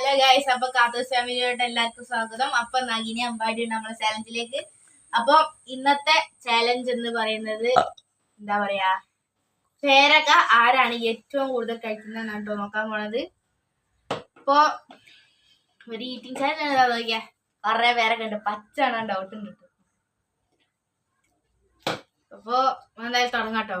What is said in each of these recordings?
Hello guys അപ്പൊ കാത്തോസ് ഫാമിലിയോട്ട് എല്ലാവർക്കും സ്വാഗതം. അപ്പൊ നഗിനി അമ്പാടി നമ്മുടെ ചാലഞ്ചിലേക്ക്. അപ്പൊ ഇന്നത്തെ ചാലഞ്ച് എന്ന് പറയുന്നത് എന്താ പറയാ? പേരക്ക ആരാണ് ഏറ്റവും കൂടുതൽ കഴിക്കുന്നത് കേട്ടോ നോക്കാൻ പോണത്. ഇപ്പൊ ഒരു ഈറ്റിംഗ് ചാലഞ്ച് എന്താ നോക്കിയാ. കുറെ പേരൊക്കെ ഉണ്ട്. പച്ചാണ് ഡൗട്ടും കിട്ടും. അപ്പൊ എന്തായാലും തുടങ്ങാട്ടോ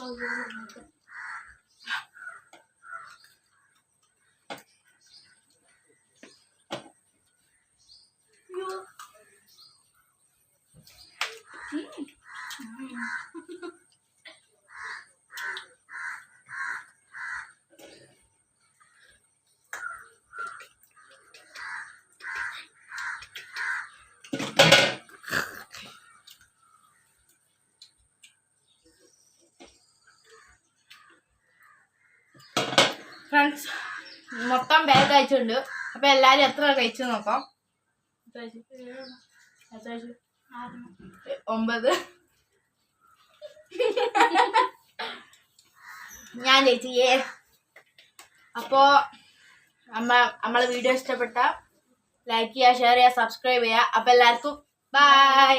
Yok. Değil? Hmm. ഫ്രണ്ട്സ് മൊത്തം ബാഗ് കഴിച്ചിട്ടുണ്ട് അപ്പൊ എല്ലാരും എത്ര കഴിച്ചു നോക്കാം? ഒമ്പത്. ഞാൻ ചേച്ചി ഏ. അപ്പോ നമ്മളെ വീഡിയോ ഇഷ്ടപ്പെട്ട ലൈക്ക് ചെയ്യുക ഷെയർ ചെയ്യുക സബ്സ്ക്രൈബ് ചെയ്യുക. അപ്പൊ എല്ലാവർക്കും ബൈ